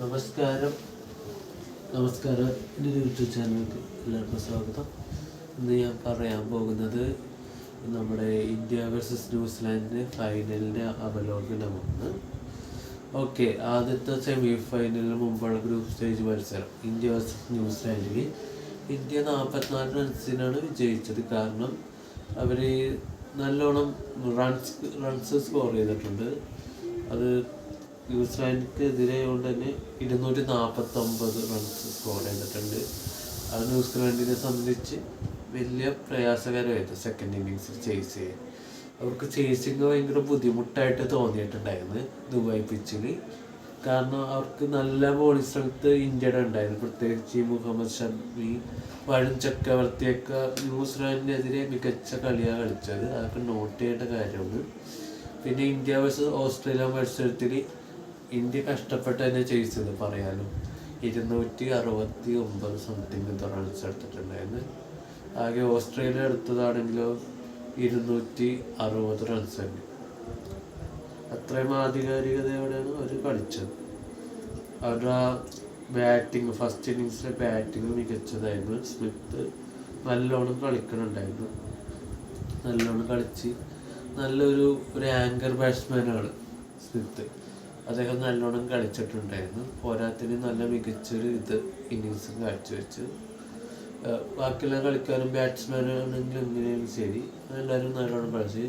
നമസ്കാരം. നമസ്കാരം. എന്റെ യൂട്യൂബ് ചാനലിലേക്ക് എല്ലാവർക്കും സ്വാഗതം. ഇന്ന് ഞാൻ പറയാൻ പോകുന്നത് നമ്മുടെ ഇന്ത്യ വേഴ്സസ് ന്യൂസിലാൻഡിന്റെ ഫൈനലിന്റെ അവലോകനമാണ്. ഓക്കെ ആദ്യത്തെ സെമി ഫൈനലിന് മുമ്പുള്ള ഗ്രൂപ്പ് സ്റ്റേജ് മത്സരം. ഇന്ത്യ വേഴ്സസ് ന്യൂസിലാൻഡിൽ ഇന്ത്യ നാൽപ്പത്തിനാല് റൺസിനാണ് വിജയിച്ചത്. കാരണം അവർ നല്ലോണം റൺസ് റൺസ് സ്കോർ ചെയ്തിട്ടുണ്ട്. അത് ന്യൂസിലാൻഡിനെതിരെ കൊണ്ട് തന്നെ ഇരുന്നൂറ്റി നാൽപ്പത്തൊമ്പത് റൺസ് സ്കോർ ചെയ്തിട്ടുണ്ട്. അത് ന്യൂസിലാൻഡിനെ സംബന്ധിച്ച് വലിയ പ്രയാസകരമായിരുന്നു സെക്കൻഡ് ഇന്നിങ്സിൽ ചേസ് ചെയ്യാൻ അവർക്ക് ചേസിങ് ഭയങ്കര ബുദ്ധിമുട്ടായിട്ട് തോന്നിയിട്ടുണ്ടായിരുന്നു ദുബായ് പിച്ചിൽ കാരണം അവർക്ക് നല്ല ബോളിംഗ് സ്ട്രെങ്ത്ത് ഇന്ത്യയുടെ ഉണ്ടായിരുന്നു. പ്രത്യേകിച്ച് മുഹമ്മദ് ഷമി വഴും ചക്രവർത്തിയൊക്കെ ന്യൂസിലാൻഡിനെതിരെ മികച്ച കളിയാണ് കളിച്ചത്. അതൊക്കെ നോട്ട് ചെയ്യേണ്ട കാര്യമാണ് പിന്നെ ഇന്ത്യ വേഴ്സസ് ഓസ്ട്രേലിയ മത്സരത്തിൽ ഇന്ത്യ കഷ്ടപ്പെട്ട് തന്നെ ചെയ്യിച്ചത് പറയാനും ഇരുന്നൂറ്റി അറുപത്തി ഒമ്പത് സംതിങ് റൺസ് എടുത്തിട്ടുണ്ടായിരുന്നു. ആകെ ഓസ്ട്രേലിയ എടുത്തതാണെങ്കിലോ ഇരുന്നൂറ്റി അറുപത് റൺസ് തന്നെ. അത്രയും ആധികാരികതയോടെയാണ് അവർ കളിച്ചത്. അവരുടെ ആ ബാറ്റിങ് ഫസ്റ്റ് ഇന്നിങ്സിലെ ബാറ്റിംഗ് മികച്ചതായിരുന്നു. സ്മിത്ത് നല്ലോണം കളിക്കണുണ്ടായിരുന്നു. നല്ലോണം കളിച്ച് നല്ലൊരു ഒരു ആങ്കർ ബാറ്റ്സ്മാനാണ് സ്മിത്ത്. അദ്ദേഹം നല്ലോണം കളിച്ചിട്ടുണ്ടായിരുന്നു. പോരാത്തിന് നല്ല മികച്ചൊരു ഇത് ഇന്നിങ്സ് കാഴ്ചവെച്ചു. ബാക്കിയുള്ള കളിക്കാരും ബാറ്റ്സ്മാൻ ആണെങ്കിലും ശരി. എല്ലാവരും നല്ലോണം കളിച്ച്.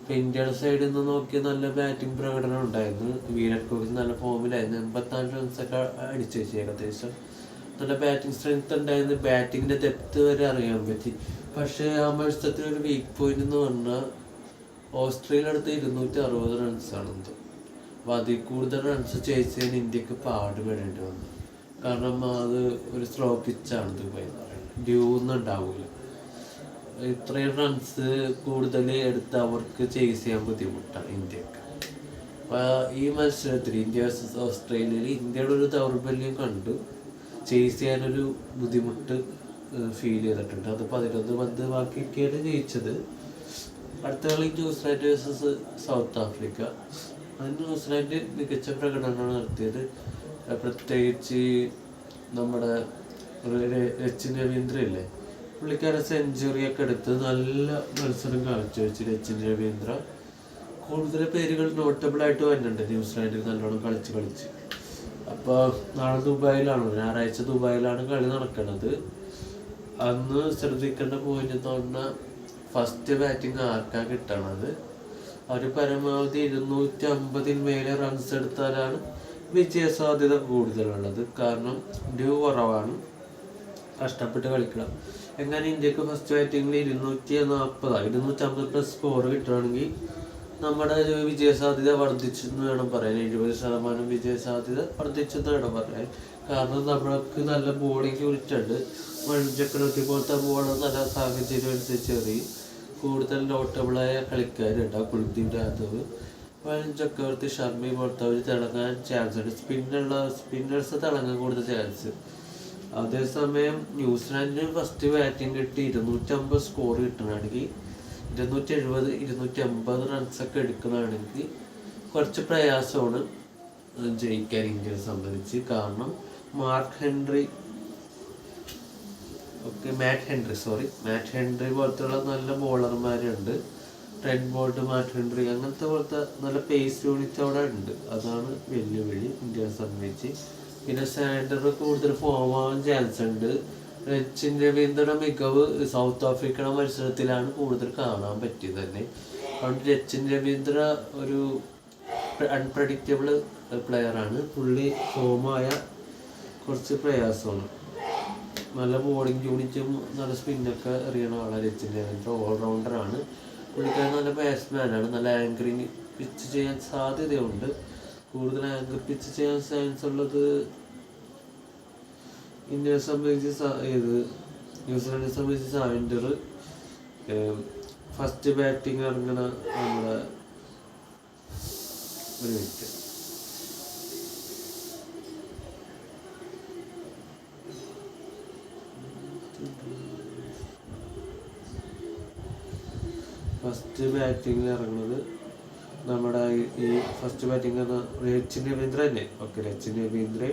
ഇപ്പം ഇന്ത്യയുടെ സൈഡിൽ നിന്ന് നോക്കിയ നല്ല ബാറ്റിംഗ് പ്രകടനം ഉണ്ടായിരുന്നു. വിരാട് കോഹ്ലി നല്ല ഫോമിലായിരുന്നു എൺപത്തിനാല് റൺസൊക്കെ അടിച്ചു വെച്ചു ഏകദേശം. നല്ല ബാറ്റിംഗ് സ്ട്രെങ്ത് ഉണ്ടായിരുന്നു. ബാറ്റിങ്ങിന്റെ ഡെപ്ത് വരെ അറിയാൻ പറ്റി. പക്ഷേ ആ മത്സരത്തിൽ ഒരു വീക്ക് പോയിന്റ് എന്ന് പറഞ്ഞാൽ ഓസ്ട്രേലിയ അടുത്ത് ഇരുന്നൂറ്റി അറുപത് എന്തോ അപ്പോൾ അതിൽ കൂടുതൽ റൺസ് ചെയ്യാൻ ഇന്ത്യയ്ക്ക് പാടുപെടേണ്ടി വന്നു. കാരണം അത് ഒരു സ്ലോ പിച്ചാണ് ദുബായ് എന്ന് പറയുന്നത്. ഡ്യൂ ഒന്നും ഉണ്ടാവില്ല ഇത്രയും റൺസ് കൂടുതൽ എടുത്ത് അവർക്ക് ചേസ് ചെയ്യാൻ ബുദ്ധിമുട്ടാണ് ഇന്ത്യയ്ക്ക്. അപ്പോൾ ഈ മത്സരത്തിൽ ഇന്ത്യ വേഴ്സസ് ഓസ്ട്രേലിയയിൽ ഇന്ത്യയുടെ ഒരു ദൗർബല്യം കണ്ടു. ചേസ് ചെയ്യാനൊരു ബുദ്ധിമുട്ട് ഫീൽ ചെയ്തിട്ടുണ്ട്. അത് പതിനൊന്ന് പന്ത് ബാക്കിയൊക്കെയാണ് ജയിച്ചത്. അടുത്ത കളി New Zealand versus South Africa. അത് ന്യൂസിലാൻഡ് മികച്ച പ്രകടനമാണ് നടത്തിയത്. പ്രത്യേകിച്ച് നമ്മുടെ രച്ചിൻ രവീന്ദ്ര ഇല്ലേ? പുള്ളിക്കാരൻ സെഞ്ചുറി ഒക്കെ എടുത്ത് നല്ല മത്സരം കാണിച്ചു വെച്ച് രച്ചിൻ രവീന്ദ്ര. കൂടുതൽ പേരുകൾ നോട്ടബിൾ ആയിട്ട് വരുന്നുണ്ട്. ന്യൂസിലാൻഡിൽ നല്ലോണം കളിച്ച് കളിച്ച്. അപ്പോൾ നാളെ ദുബായിലാണ്? ഞായറാഴ്ച ദുബായിലാണ് കളി നടക്കുന്നത് അന്ന് ശ്രദ്ധിക്കേണ്ട പോയിന്റ് എന്ന് പറഞ്ഞാൽ ഫസ്റ്റ് ബാറ്റിംഗ് ആർക്കാ കിട്ടണത്? അവർ പരമാവധി ഇരുന്നൂറ്റി അമ്പതിൽ മേലെ റൺസ് എടുത്താലാണ് വിജയ സാധ്യത കൂടുതലുള്ളത്. കാരണം ഡ്യൂ കുറവാണ്. കഷ്ടപ്പെട്ട് കളിക്കണം. എങ്ങനെ ഇന്ത്യയ്ക്ക് ഫസ്റ്റ് ബാറ്റിങ്ങിൽ ഇരുന്നൂറ്റി നാൽപ്പത് ഇരുന്നൂറ്റി അമ്പത് പ്ലസ് സ്കോർ കിട്ടുകയാണെങ്കിൽ നമ്മുടെ ഒരു വിജയ സാധ്യത വർദ്ധിച്ചു എന്ന് വേണം പറയാൻ. എഴുപത് ശതമാനം വിജയ സാധ്യത വർദ്ധിച്ചു എന്ന് വേണം പറയാൻ. കാരണം നമ്മൾക്ക് നല്ല ബോളിംഗ് യൂണിറ്റുണ്ട് ചക്രവർത്തി പോലത്തെ ബോളർ നല്ല സാഹചര്യം അനുസരിച്ച് എറിയും. കൂടുതൽ നോട്ടബിളായ കളിക്കാരുണ്ട്. ആ കുൽദീപ് യാദവ് വരും ചക്രവർത്തി ഷർമി പോലത്തെ അവർ തിളങ്ങാൻ ചാൻസ് ഉണ്ട്. സ്പിന്നുള്ള സ്പിന്നേഴ്സ് തിളങ്ങാൻ കൂടുതൽ ചാൻസ് അതേസമയം ന്യൂസിലാൻഡിന് ഫസ്റ്റ് ബാറ്റിംഗ് കിട്ടി. ഇരുന്നൂറ്റമ്പത് സ്കോർ കിട്ടണമെങ്കിൽ ഇരുന്നൂറ്റി എഴുപത് ഇരുന്നൂറ്റി അമ്പത് റൺസൊക്കെ എടുക്കുന്നതാണെങ്കിൽ കുറച്ച് പ്രയാസമാണ് ജയിക്കാൻ ഇന്ത്യയെ സംബന്ധിച്ച്. കാരണം Mark Henry okay Matt Henry sorry Matt Henry പോലത്തുള്ള നല്ല ബോളർമാരുണ്ട് റെഡ് ബോൾട്ട് മാറ്റ് ഹെൻറി അങ്ങനത്തെ പോലത്തെ നല്ല പേസ് യൂണിറ്റ് അവിടെ ഉണ്ട്. അതാണ് വെല്ലുവിളി ഇന്ത്യയെ സംബന്ധിച്ച്. പിന്നെ സാൻഡർ കൂടുതൽ ഫോം ആവാൻ ചാൻസ് ഉണ്ട്. സച്ചിൻ രവീന്ദ്രയുടെ മികവ് സൗത്ത് ആഫ്രിക്കയുടെ മത്സരത്തിലാണ് കൂടുതൽ കാണാൻ പറ്റിയത് തന്നെ. അതുകൊണ്ട് രച്ചിൻ രവീന്ദ്ര ഒരു അൺപ്രഡിക്റ്റബിൾ പ്ലെയറാണ് പുള്ളി ഫോമായ കുറച്ച് പ്രയാസമാണ്. നല്ല ബോളിംഗ് യൂണിറ്റും നല്ല സ്പിന്നൊക്കെ എറിയണ ആളാണ് രച്ചിൻ ദേവന്റെ ഓൾറൗണ്ടറാണ് പുള്ളിക്കാരൻ നല്ല ബാറ്റ്സ്മാനാണ് നല്ല ആങ്കറിങ് പിച്ച് ചെയ്യാൻ സാധ്യതയുണ്ട്. കൂടുതൽ ആങ്കർ പിച്ച് ചെയ്യാൻ ചാൻസ് ഉള്ളത് ഇന്ത്യയെ സംബന്ധിച്ച് ഇത് ന്യൂസിലാൻഡിനെ സംബന്ധിച്ച് സാവിൻഡർ ഫസ്റ്റ് ബാറ്റിംഗ് ഇറങ്ങണ നമ്മുടെ ഒരു മിനിറ്റ് ഫസ്റ്റ് ബാറ്റിങ്ങിൽ ഇറങ്ങുന്നത് നമ്മുടെ ഈ- ഫസ്റ്റ് ബാറ്റിംഗ് രച്ചിൻ രവീന്ദ്ര തന്നെ. ഓക്കെ രച്ചിൻ രവീന്ദ്ര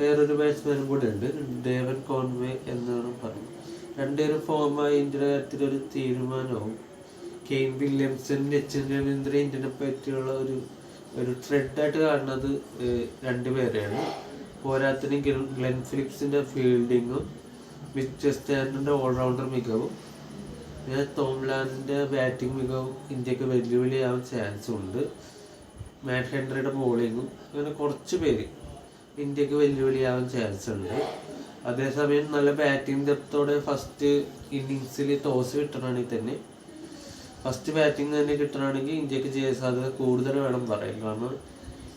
വേറൊരു ബാറ്റ്സ്മാനും കൂടെ ഉണ്ട്. ഡേവൻ കോൺവേ എന്നാണ് പറഞ്ഞത്. രണ്ടുപേരും ഫോമായി ഇന്ത്യയുടെ കാര്യത്തിലൊരു തീരുമാനവും കെയിൻ വില്യംസൺ രച്ചിൻ രവീന്ദ്ര ഇന്ത്യനെ പറ്റിയുള്ള ഒരു ഒരു ത്രെഡായിട്ട് കാണുന്നത് രണ്ടുപേരെയാണ് പോരാത്തിന് ഗ്ലെൻ- ഫിലിപ്സിന്റെ ഫീൽഡിങ്ങും മിസ്റ്റർ സ്റ്റാൻഡിന്റെ ഓൾറൗണ്ടർ മികവും. പിന്നെ തോംലാൻഡിന്റെ ബാറ്റിംഗ് മികവും ഇന്ത്യയ്ക്ക് വെല്ലുവിളിയാവാൻ ചാൻസ് ഉണ്ട്. മാറ്റ് ഹെൻറിയുടെ ബോളിങ്ങും അങ്ങനെ കുറച്ച് പേര് ഇന്ത്യയ്ക്ക് വെല്ലുവിളിയാവാൻ ചാൻസ് ഉണ്ട്. അതേസമയം നല്ല ബാറ്റിംഗ് ഡെപ്തോടെ ഫസ്റ്റ് ഇന്നിങ്സിൽ ടോസ് കിട്ടണമെങ്കിൽ തന്നെ ഫസ്റ്റ് ബാറ്റിംഗ് തന്നെ കിട്ടണമെങ്കിൽ ഇന്ത്യയ്ക്ക് ജയസാധ്യത കൂടുതൽ വേണം പറയാം കാരണം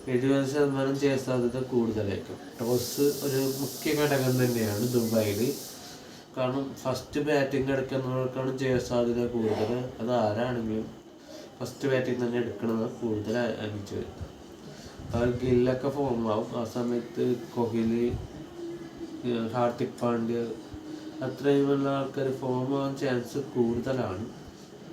എഴുപത് ശതമാനം ജയസാധ്യത കൂടുതലായിരിക്കും. ടോസ് ഒരു മുഖ്യ ഘടകം തന്നെയാണ് ദുബായിൽ കാരണം ഫസ്റ്റ് ബാറ്റിംഗ് എടുക്കുന്നവർക്കാണ് ജയസാധ്യത കൂടുതൽ. അത് ആരാണെങ്കിലും ഫസ്റ്റ് ബാറ്റിംഗ് തന്നെ എടുക്കുന്നത് കൂടുതൽ അനുഭവിച്ചു അവർ ഗില്ലൊക്കെ ഫോം ആവും. ആ സമയത്ത് കോഹ്ലി ഹാർദിക് പാണ്ഡ്യ അത്രയുമുള്ള ആൾക്കാർ ഫോം ആവാൻ ചാൻസ് കൂടുതലാണ്.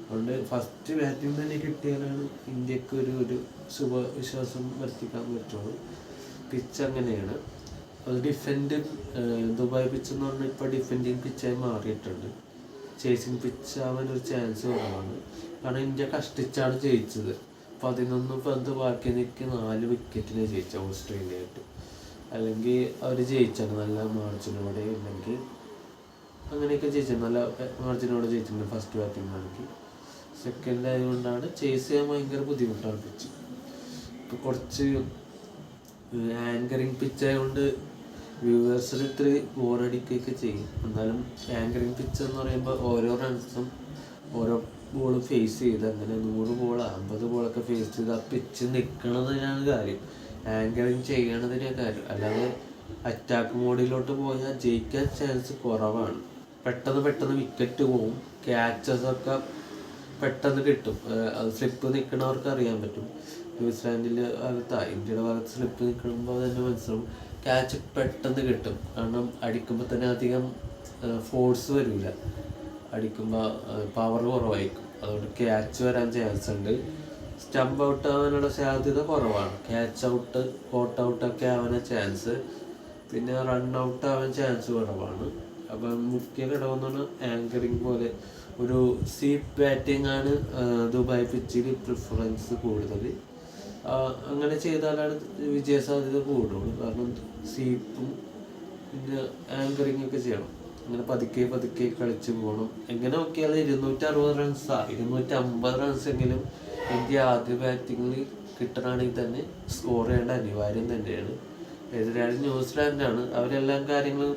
അതുകൊണ്ട് ഫസ്റ്റ് ബാറ്റിംഗ് തന്നെ കിട്ടിയാലാണ് ഇന്ത്യയ്ക്ക് ഒരു ഒരു ശുഭവിശ്വാസം വർത്തിക്കാൻ പറ്റുള്ളൂ. പിച്ച് അങ്ങനെയാണ്. അത് ഡിഫെൻഡ് ദുബായ് പിച്ച് എന്ന് പറഞ്ഞാൽ ഇപ്പോൾ ഡിഫെൻഡിങ് പിച്ചായി മാറിയിട്ടുണ്ട്. ചേസിങ് പിച്ച് ആവാൻ ഒരു ചാൻസ് കുറവാണ്. കാരണം ഇന്ത്യ കഷ്ടിച്ചാണ് ജയിച്ചത്. പതിനൊന്ന് പന്ത് ബാക്കി നിൽക്കി നാല് വിക്കറ്റിന് ജയിച്ച ഓസ്ട്രേലിയയായിട്ട്. അല്ലെങ്കിൽ അവർ ജയിച്ചാണ് നല്ല മാർജിനോടെ ഇല്ലെങ്കിൽ അങ്ങനെയൊക്കെ ജയിച്ചു നല്ല മാർജിനോടെ ജയിച്ചിട്ടുണ്ട് ഫസ്റ്റ് ബാറ്റിംഗ് ആണെങ്കിൽ സെക്കൻഡ് ആയതുകൊണ്ടാണ് ചേസ് ചെയ്യാൻ ഭയങ്കര ബുദ്ധിമുട്ടാണ് പിച്ച് ഇപ്പോൾ കുറച്ച് ആങ്കറിങ് പിച്ച് ആയതുകൊണ്ട് വ്യൂവേഴ്സിന് ഇത്തിരി ബോറടിക്കുകയൊക്കെ ചെയ്യും. എന്നാലും ആങ്കറിങ് പിച്ച് എന്ന് പറയുമ്പോൾ ഓരോ റൺസും ഓരോ ബോളും ഫേസ് ചെയ്ത് അങ്ങനെ നൂറ് ബോൾ അമ്പത് ബോളൊക്കെ ഫേസ് ചെയ്ത് ആ പിച്ച് നിൽക്കണതിനാണ് കാര്യം. ആങ്കറിങ് ചെയ്യണതിനാണ് കാര്യം. അല്ലാതെ അറ്റാക്ക് മോഡിലോട്ട് പോയാൽ ജയിക്കാൻ ചാൻസ് കുറവാണ്. പെട്ടെന്ന് പെട്ടെന്ന് വിക്കറ്റ് പോവും. ക്യാച്ചസ് ഒക്കെ പെട്ടെന്ന് കിട്ടും. അത് സ്ലിപ്പ് നിൽക്കണവർക്ക് അറിയാൻ പറ്റും. ന്യൂസിലാൻഡിന്റെ ഭാഗത്ത് ഇന്ത്യയുടെ ഭാഗത്ത് സ്ലിപ്പ് നിൽക്കുമ്പോൾ തന്നെ മനസ്സിലാവും. ക്യാച്ച് പെട്ടെന്ന് കിട്ടും. കാരണം അടിക്കുമ്പോൾ തന്നെ അധികം ഫോഴ്സ് വരില്ല അടിക്കുമ്പോൾ പവർ കുറവായിരിക്കും. അതുകൊണ്ട് ക്യാച്ച് വരാൻ ചാൻസ് ഉണ്ട്. സ്റ്റംപ് ഔട്ട് ആവാനുള്ള സാധ്യത കുറവാണ്. ക്യാച്ച് ഔട്ട് കോട്ട് ഔട്ട് ഒക്കെ ആവാൻ ചാൻസ് പിന്നെ റൺ ഔട്ട് ആവാൻ ചാൻസ് കുറവാണ്. അപ്പം മുഖ്യ ഘടകം എന്ന് പറഞ്ഞാൽ ആങ്കറിങ് പോലെ. ഒരു സീപ്പ് ബാറ്റിംഗ് ആണ് ദുബായ് പിച്ചിൽ പ്രിഫറൻസ് കൂടുതൽ അങ്ങനെ ചെയ്താലാണ് വിജയസാധ്യത കൂടുള്ളൂ. കാരണം സീപ്പും പിന്നെ ആങ്കറിങ് ഒക്കെ ചെയ്യണം. അങ്ങനെ പതുക്കെ പതുക്കെ കളിച്ച് പോകണം എങ്ങനെ നോക്കിയാലും ഇരുന്നൂറ്റി അറുപത് റൺസാ ഇരുന്നൂറ്റി അമ്പത് റൺസ് എങ്കിലും ഇന്ത്യ ആദ്യ ബാറ്റിങ്ങിൽ കിട്ടണമെങ്കിൽ തന്നെ സ്കോർ ചെയ്യേണ്ട അനിവാര്യം തന്നെയാണ്. എതിരാളി ന്യൂസിലാൻഡാണ്. അവരെല്ലാം കാര്യങ്ങളും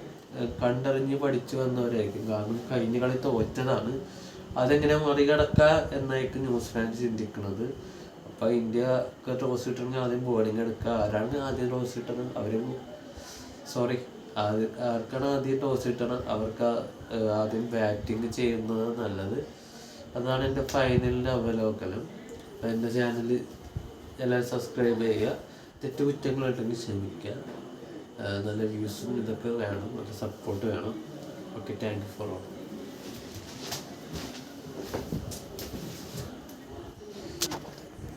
കണ്ടറിഞ്ഞ് പഠിച്ചു വന്നവരായിരിക്കും. കാരണം കഴിഞ്ഞ കളി തോറ്റതാണ്. അതെങ്ങനെ മറികടക്കുക എന്നായിരിക്കും ന്യൂസിലാൻഡ് ചിന്തിക്കുന്നത്. അപ്പോൾ ഇന്ത്യയ്ക്ക് ടോസ് കിട്ടണമെങ്കിൽ ആദ്യം ബോളിംഗ് എടുക്കുക. ആരാണ് ആദ്യം ടോസ് കിട്ടുന്നത് അവരും സോറി ആർക്കാണ് ആദ്യം ടോസ് കിട്ടണം അവർക്ക് ആദ്യം ബാറ്റിംഗ് ചെയ്യുന്നത് നല്ലത്. അതാണ് എന്റെ ഫൈനലിന്റെ അവലോകനം. അപ്പോൾ എന്റെ ചാനൽ എല്ലാവരും സബ്സ്ക്രൈബ് ചെയ്യുക. തെറ്റുകുറ്റങ്ങളുണ്ടെങ്കിൽ ക്ഷമിക്കുക. നല്ല വ്യൂസും ഇതൊക്കെ വേണം. നല്ല സപ്പോർട്ട് വേണം. Okay thank you for all